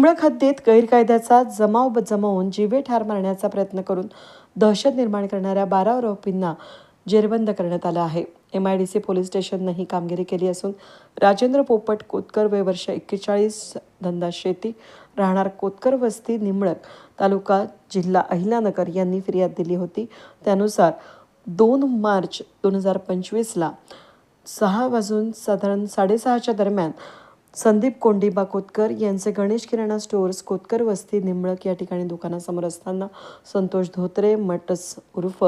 निंबळक हद्दीत गैरकायद्याचा जमाव जमावून जीवे ठार मारण्याचा प्रयत्न करून दहशत निर्माण करणाऱ्या बारा आरोपींना जेरबंद करण्यात आलं आहे. M I D C police स्टेशननं ही कामगिरी केली असून राजेंद्र पोपट कोतकर वय वर्ष एक्केचाळीस धंदा शेती राहणार कोतकर वस्ती निंबळक तालुका जिल्हा अहिल्यानगर यांनी फिर्याद दिली होती. त्यानुसार दोन मार्च दोन हजार पंचवीसला सहा वाजून साधारण साडेसहाच्या दरम्यान संदीप कोंडीबा कोतकर यांचे गणेश किराणा स्टोअर्स कोतकर वस्ती निंबळक या ठिकाणी दुकानासमोर असताना संतोष धोत्रे मटस उर्फ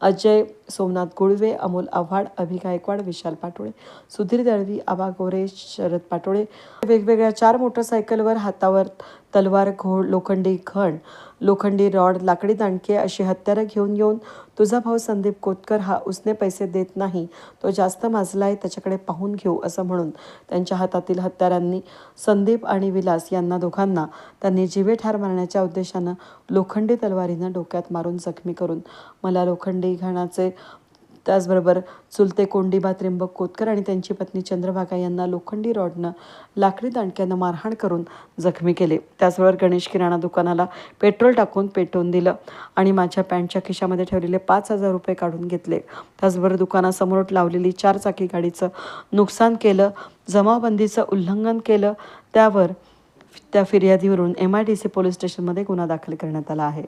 अजय सोमनाथ गुळवे अमोल आव्हाड अभि गायकवाड विशाल पाटोळे सुधीर दळवी आबा गोरे शरद पाटोळे. वेगवेगळ्या चार मोटरसायकलवर हातावर तलवार घोड लोखंडी घण लोखंडी रॉड लाकडी दांडके अशी हत्यारं घेऊन येऊन तुझा भाऊ संदीप कोतकर हा उसने पैसे देत नाही. तो जास्त माजलाय त्याच्याकडे पाहून घेऊ असं म्हणून त्यांच्या हातातील हत्यारांनी संदीप आणि विलास यांना दोघांना त्यांनी जीवे ठार मारण्याच्या उद्देशानं लोखंडी तलवारीनं डोक्यात मारून जखमी करून मला लोखंडी घाणाचे त्याचबरोबर चुलते कोंडीबा त्र्यंबक कोतकर आणि त्यांची पत्नी चंद्रभागा यांना लोखंडी रॉडनं लाकडी दांडक्यानं मारहाण करून जखमी केले. त्याचबरोबर गणेश किराणा दुकानाला पेट्रोल टाकून पेटवून दिलं आणि माझ्या पॅन्टच्या खिशामध्ये ठेवलेले पाच हजार रुपये काढून घेतले. त्याचबरोबर दुकानासमोर लावलेली चार चाकी गाडीचं नुकसान केलं जमावबंदीचं उल्लंघन केलं त्यावर त्या फिर्यादीवरून M I D C police स्टेशनमध्ये गुन्हा दाखल करण्यात आला आहे.